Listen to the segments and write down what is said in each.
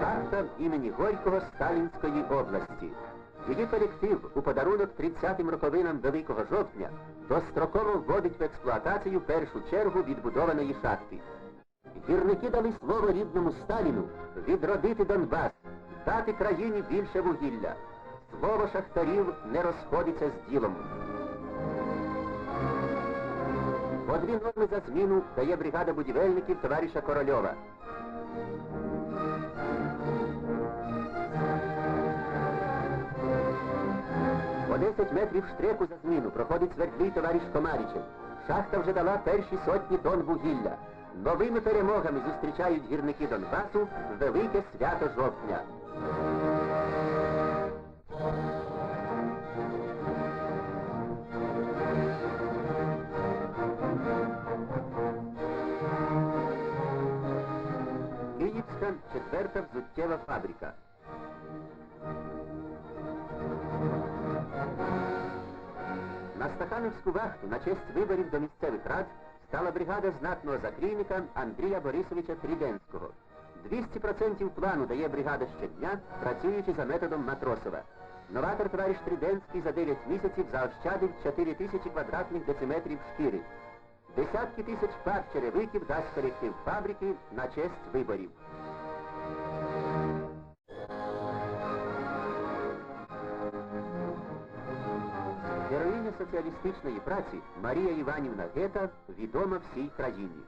Карта в імені Горького Сталінської області. Її колектив у подарунок 30-м роковинам Великого жовтня достроково вводить в експлуатацію першу чергу відбудованої шахти. Вірники дали слово рідному Сталіну відродити Донбас, дати країні більше вугілля. Слово шахтарів не розходиться з ділом. По норми за зміну дає бригада будівельників товариша Корольова. По 10 метрів штреку за зміну проходить свердлий товариш Комарічев. Шахта вже дала перші сотні тонн вугілля. Новими перемогами зустрічають гірники Донбасу велике свято жовтня. Четверта взуттєва фабрика. На Стахановську вахту на честь виборів до місцевих рад стала бригада знатного закрійника Андрія Борисовича Тріденського. 200% плану дає бригада щодня, працюючи за методом Матросова. Новатор товариш Тріденський за 9 місяців заощадив 4 тисячі квадратних дециметрів шкіри. Десятки тисяч пар черевиків дасть колектив фабрики на честь виборів. Героїня соціалістичної праці Марія Іванівна Гета відома всій країні.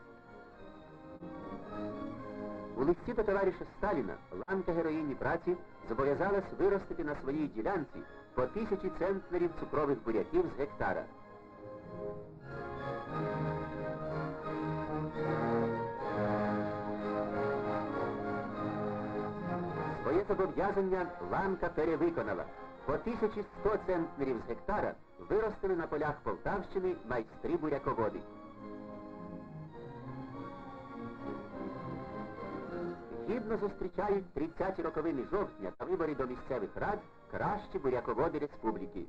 У листі до товариша Сталіна ланка героїні праці зобов'язалась виростити на своїй ділянці по тисячі центнерів цукрових буряків з гектара. Своє зобов'язання ланка перевиконала. По 1100 центнерів з гектара виростили на полях Полтавщини майстри буряководи. Гідно зустрічають 30-ті роковини жовтня та вибори до місцевих рад кращі буряководи республіки.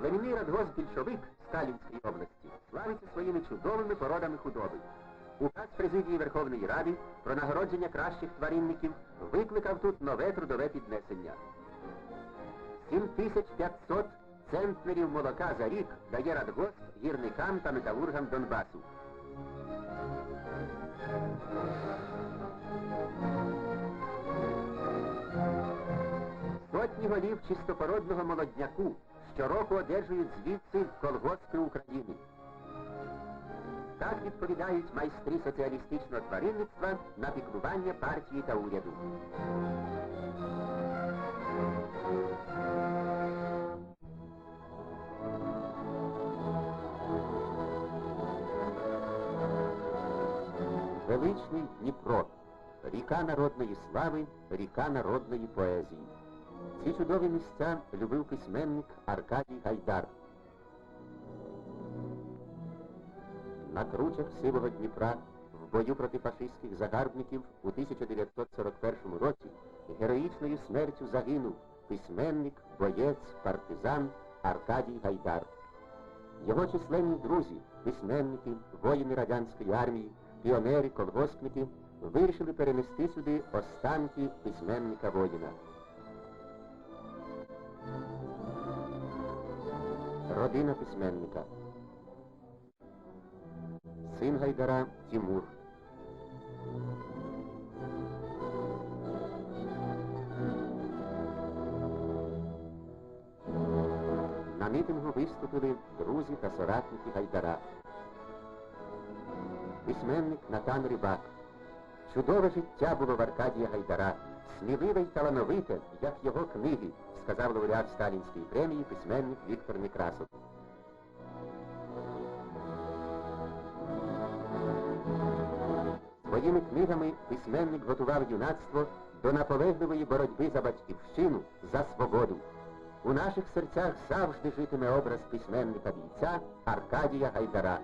Племінний радгосп більшовик Сталінської області славиться своїми чудовими породами худоби. Указ президії Верховної Ради про нагородження кращих тваринників викликав тут нове трудове піднесення. 7500 центнерів молока за рік дає радгосп гірникам та металургам Донбасу. Сотні голів чистопородного молодняку щороку одержують звідси колгоспи України. Так відповідають майстри соціалістичного тваринництва на піклування партії та уряду. Величний Дніпро, ріка народної слави, ріка народної поезії. Ці чудові місця любив письменник Аркадій Гайдар. На кручах сивого Дніпра в бою проти фашистських загарбників у 1941 році героїчною смертю загинув письменник, боєць, партизан Аркадій Гайдар. Його численні друзі, письменники, воїни радянської армії, піонери, колгоспники вирішили перенести сюди останки письменника воїна. Родина письменника. Син Гайдара Тимур. На мітингу виступили друзі та соратники Гайдара. Письменник Натан Рибак. Чудове життя було в Аркадія Гайдара, сміливе й талановите, як його книги, сказав лауреат Сталінської премії письменник Віктор Некрасов. Своїми книгами письменник готував юнацтво до наполегливої боротьби за батьківщину, за свободу. У наших серцях завжди житиме образ письменника бійця Аркадія Гайдара.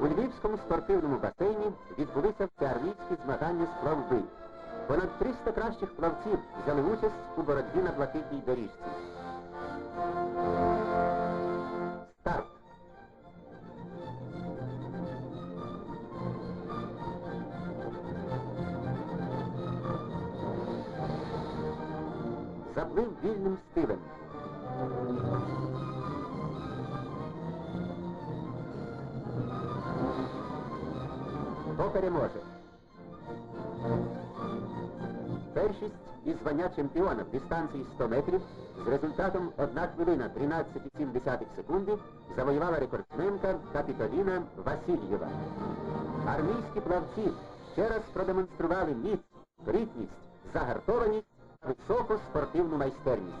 У Львівській Київському спортивному басейні відбулися всеармійські змагання з плавби. Понад 300 кращих плавців взяли участь у боротьбі на блакитній доріжці. Старт! Заплив вільним стилем. Хто переможе? Першість і звання чемпіона в дистанції 100 метрів з результатом 1 хвилина 13,7 секунди завоювала рекордсменка Капітоліна Васильєва. Армійські плавці ще раз продемонстрували міць, спритність, загартованість, високу спортивну майстерність.